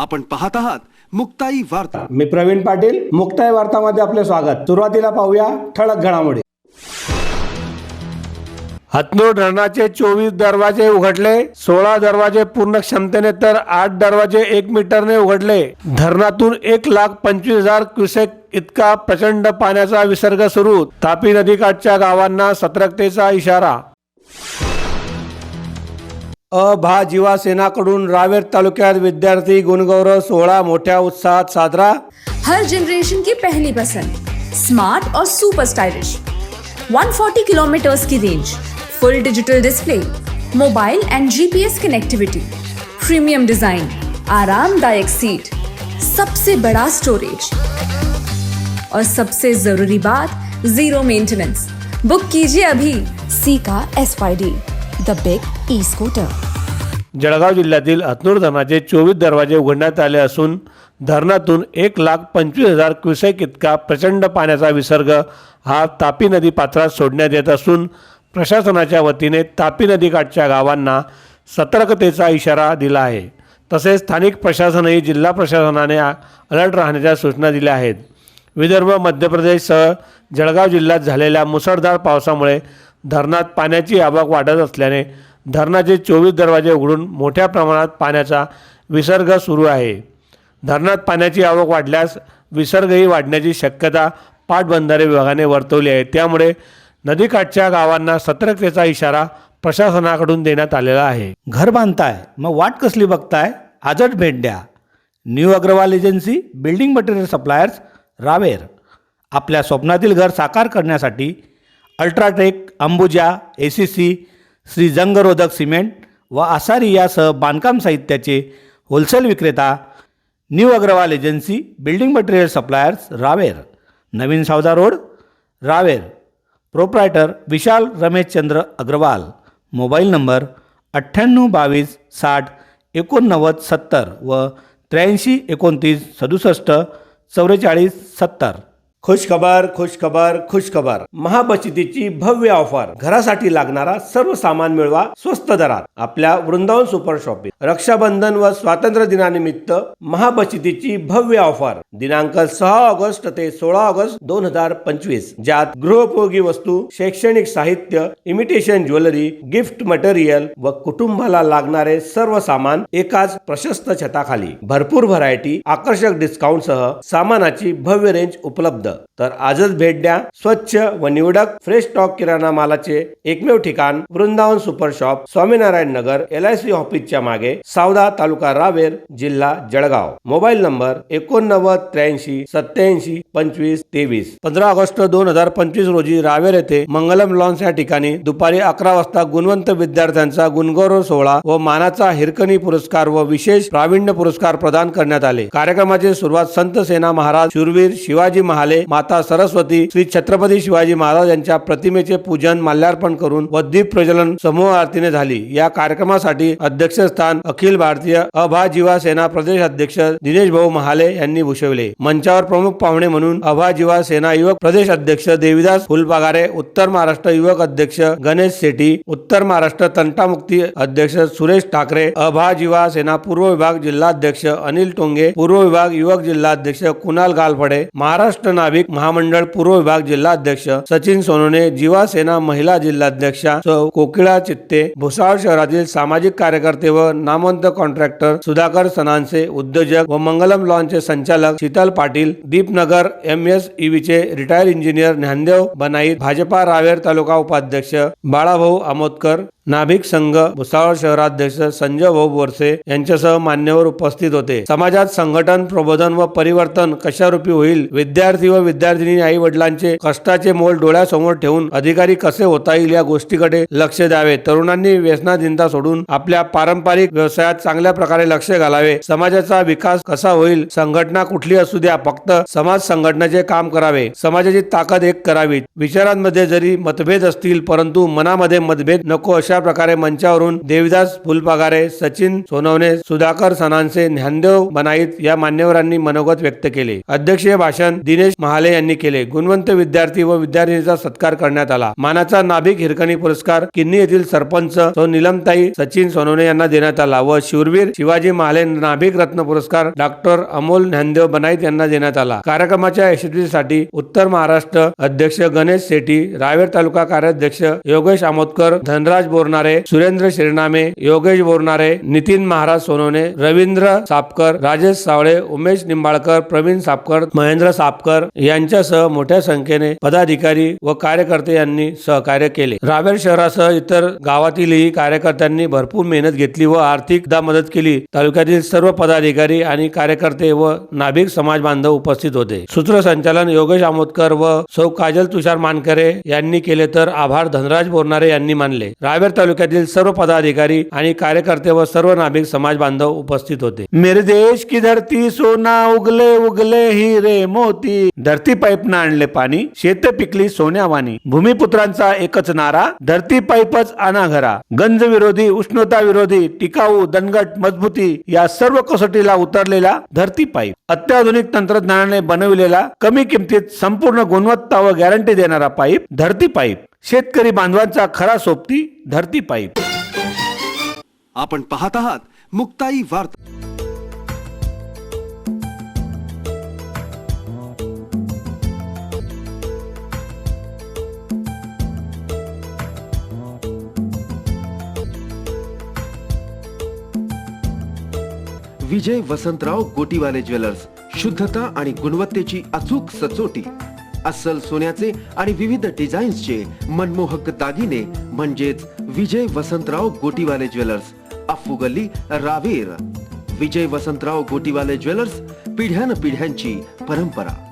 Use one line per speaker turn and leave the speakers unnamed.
आपण पाहत आहात मुक्ताई वार्ता
मी प्रवीण पाटील मुक्ताई वार्तामध्ये आपले स्वागत सुरुवातीला पाहूया ठळक घडामोडी
हतनूर धरणाचे चोवीस दरवाजे उघडले सोळा दरवाजे पूर्ण क्षमतेने तर आठ दरवाजे एक मीटरने उघडले धरणातून एक लाख पंचवीस हजार क्युसेक इतका प्रचंड पाण्याचा विसर्ग सुरू तापी नदीकाठच्या गावांना सतर्कतेचा इशारा
अ भा जीवा रावेर तालुक्यात विद्यार्थी गुणगौरव सोहरा मोटा उत्साह साजरा
हर जनरेशन की पहली पसंद स्मार्ट और सुपर स्टाइलिश 140 किलोमीटर की range full digital display mobile and GPS connectivity premium design आरामदायक सीट सबसे बड़ा स्टोरेज और सबसे जरूरी बात जीरो मेंटेनेंस बुक कीजिए अभी सी का S the big e scooter
Jalgaon जिल्ह्यातील अथनूर धरणाचे चोवीस दरवाजे उघडण्यात आले असून धरणातून एक लाख पंचवीस हजार क्युसेक इतका प्रचंड पाण्याचा विसर्ग हा तापी नदी पात्रात सोडण्यात येत असून प्रशासनाच्या वतीने तापी नदीकाठच्या गावांना सतर्कतेचा इशारा दिला आहे तसेच स्थानिक प्रशासनही जिल्हा प्रशासनाने अलर्ट राहण्याच्या सूचना दिल्या आहेत विदर्भ मध्य प्रदेशसह जळगाव जिल्ह्यात झालेल्या मुसळधार पावसामुळे धरणात पाण्याची आवक वाढत असल्याने धरणाचे चोवीस दरवाजे उघडून मोठ्या प्रमाणात पाण्याचा विसर्ग सुरू आहे धरणात पाण्याची आवक वाढल्यास विसर्गही वाढण्याची शक्यता पाटबंधारे विभागाने वर्तवली आहे त्यामुळे नदीकाठच्या गावांना सतर्कतेचा इशारा प्रशासनाकडून देण्यात आलेला आहे
घर बांधताय मग वाट कसली बघताय आजच भेट द्या new Agrawal agency building material suppliers Raver आपल्या स्वप्नातील घर साकार करण्यासाठी UltraTech Ambuja A C C Shri जंगरोधक सिमेंट व आसारी यासह बांधकाम साहित्याचे होलसेल विक्रेता new Agrawal agency building material suppliers Raver नवीन Savda road Raver proprietor Vishal Rameshchandra Agrawal mobile number अठ्ठ्याण्णव बावीस साठ एकोणनव्वद सत्तर व त्र्याऐंशी एकोणतीस सदुसष्ट चौवेचाळीस सत्तर
खुशखबर खुशखबर खुशखबर महाबचतीची भव्य ऑफर घरासाठी लागणारा सर्व सामान मिळवा स्वस्त दरात आपल्या वृंदावन सुपर शॉपिंग रक्षाबंधन व स्वातंत्र्य दिनानिमित्त महाबचतीची भव्य ऑफर दिनांक सहा ऑगस्ट ते सोळा ऑगस्ट दोन हजार पंचवीस ज्यात गृहोपयोगी वस्तू शैक्षणिक साहित्य इमिटेशन ज्वेलरी गिफ्ट मटेरियल व कुटुंबाला लागणारे सर्व सामान एकाच प्रशस्त छताखाली भरपूर व्हरायटी आकर्षक डिस्काउंट सह सामानाची भव्य रेंज उपलब्ध तर आजच भेट द्या स्वच्छ व निवडक फ्रेश स्टॉक किराणा मालाचे एकमेव ठिकाण Vrindavan super shop Swaminarayan Nagar L I C ऑफिसच्या मागे सावदा तालुका रावेर जिल्हा जळगाव मोबाईल नंबर एकोणनव्वद त्र्याऐंशी सत्याऐंशी पंचवीस तेवीस पंधरा ऑगस्ट दोन हजार पंचवीस रोजी रावेर येथे मंगलम लॉन्स या ठिकाणी दुपारी अकरा वाजता गुणवंत विद्यार्थ्यांचा गुणगौरव सोहळा व मानाचा हिरकणी पुरस्कार व विशेष प्रावीण्य पुरस्कार प्रदान करण्यात आले कार्यक्रमाची सुरुवात संत सेना महाराज शूरवीर शिवाजी महाले माता सरस्वती श्री छत्रपती शिवाजी महाराज यांच्या प्रतिमेचे पूजन माल्यार्पण करून व प्रज्वलन समूह आरतीने झाली या कार्यक्रमासाठी अध्यक्षस्थान अखिल भारतीय अभाजीवा सेना प्रदेश अध्यक्ष दिनेश भाऊ महाले यांनी भूषविले मंचावर प्रमुख पाहुणे म्हणून अभाजीवा सेना युवक प्रदेश अध्यक्ष देविदास फुलपागारे उत्तर महाराष्ट्र युवक अध्यक्ष गणेश शेट्टी उत्तर महाराष्ट्र तंटामुक्ती अध्यक्ष सुरेश ठाकरे अभाजीवा सेना पूर्व विभाग जिल्हाध्यक्ष अनिल टोंगे पूर्व विभाग युवक जिल्हाध्यक्ष कुणाल गालफडे महाराष्ट्र भाविक महामंडळ पूर्व विभाग जिल्हाध्यक्ष सचिन सोनोने जीवा सेना महिला जिल्हाध्यक्षा कोकिळा चित्ते भुसाळ शहरातील सामाजिक कार्यकर्ते व नामवंत कॉन्ट्रॅक्टर सुधाकर सणांचे उद्योजक व मंगलम लॉनचे संचालक शीतल पाटील दीपनगर एम एस चे रिटायर्ड इंजिनियर ज्ञानदेव बनाईत भाजपा रावेर तालुका उपाध्यक्ष बाळाभाऊ आमोदकर नाभिक संघ भुसावळ शहराध्यक्ष संजय भाऊ बोरसे यांच्यासह मान्यवर उपस्थित होते समाजात संघटन प्रबोधन व परिवर्तन रूपी होईल विद्यार्थी व विद्यार्थिनी आई वडिलांचे कष्टाचे मोल डोळ्यासमोर ठेवून अधिकारी कसे होता येईल या गोष्टीकडे लक्ष द्यावे तरुणांनी व्यसनाधीनता सोडून आपल्या पारंपरिक व्यवसायात चांगल्या प्रकारे लक्ष घालावे समाजाचा विकास कसा होईल संघटना कुठली असू द्या फक्त समाज संघटनेचे काम करावे समाजाची ताकद एक करावी विचारांमध्ये जरी मतभेद असतील परंतु मनामध्ये मतभेद नको अशा अशा प्रकारे मंचावरून देवीदास फुलपागारे सचिन सोनवणे सुधाकर सणांचे ज्ञानदेव बनाईत या मान्यवरांनी मनोगत व्यक्त केले अध्यक्षीय भाषण दिनेश महाले यांनी केले गुणवंत विद्यार्थी व विद्यार्थिनीचा सत्कार करण्यात आला मानाचा नाभिक हिरकणी पुरस्कार किन्नी येथील सरपंच सौ निलमताई सचिन सोनवणे यांना देण्यात आला व शूरवीर शिवाजी महाले नाभिक रत्न पुरस्कार डॉक्टर अमोल ज्ञानदेव बनाईत यांना देण्यात आला कार्यक्रमाच्या यशस्वीसाठी उत्तर महाराष्ट्र अध्यक्ष गणेश शेट्टी रावेर तालुका कार्याध्यक्ष योगेश आमोदकर धनराज बोर बोरणारे सुरेंद्र शिरनामे योगेश बोरणारे नितीन महाराज सोनवणे रवींद्र सापकर राजेश सावळे उमेश निंबाळकर प्रवीण सापकर महेंद्र सापकर यांच्यासह मोठ्या संख्येने पदाधिकारी व कार्यकर्ते यांनी सहकार्य केले रावेर शहरासह इतर गावातीलही कार्यकर्त्यांनी भरपूर मेहनत घेतली व आर्थिक मदत केली तालुक्यातील सर्व पदाधिकारी आणि कार्यकर्ते व नाभिक समाज बांधव उपस्थित होते सूत्रसंचालन योगेश आमोदकर व सौ काजल तुषार मानकरे यांनी केले तर आभार धनराज बोरणारे यांनी मानले रावेर तालुक्यातील सर्व पदाधिकारी आणि कार्यकर्ते व सर्व नाभिक समाज बांधव उपस्थित होते
मेरे देश की धरती सोना उगले उगले हिरे मोती धरती पाईप आणले पाणी शेत पिकली सोन्यावानी भूमिपुत्रांचा एकच नारा धरती पाईपच आना घरा गंज विरोधी उष्णता विरोधी टिकाऊ दणगट मजबूती या सर्व कसोटीला उतरलेला धरती पाईप अत्याधुनिक तंत्रज्ञानाने बनविलेला कमी किमतीत संपूर्ण गुणवत्ता व गॅरंटी देणारा पाईप धरती पाईप शेतकरी बांधवांचा खरा सोबती धरती पाईप
आपण पाहत आहात मुक्ताई वार्ता
विजय वसंतराव गोटीवाले ज्वेलर्स शुद्धता आणि गुणवत्तेची अचूक सचोटी अस्सल सोन्याचे आणि विविध चे मनमोहक दागिने म्हणजेच विजय वसंतराव गोटीवाले ज्वेलर्स अफू रावेर विजय वसंतराव गोटीवाले ज्वेलर्स पिढ्यान पिढ्यांची परंपरा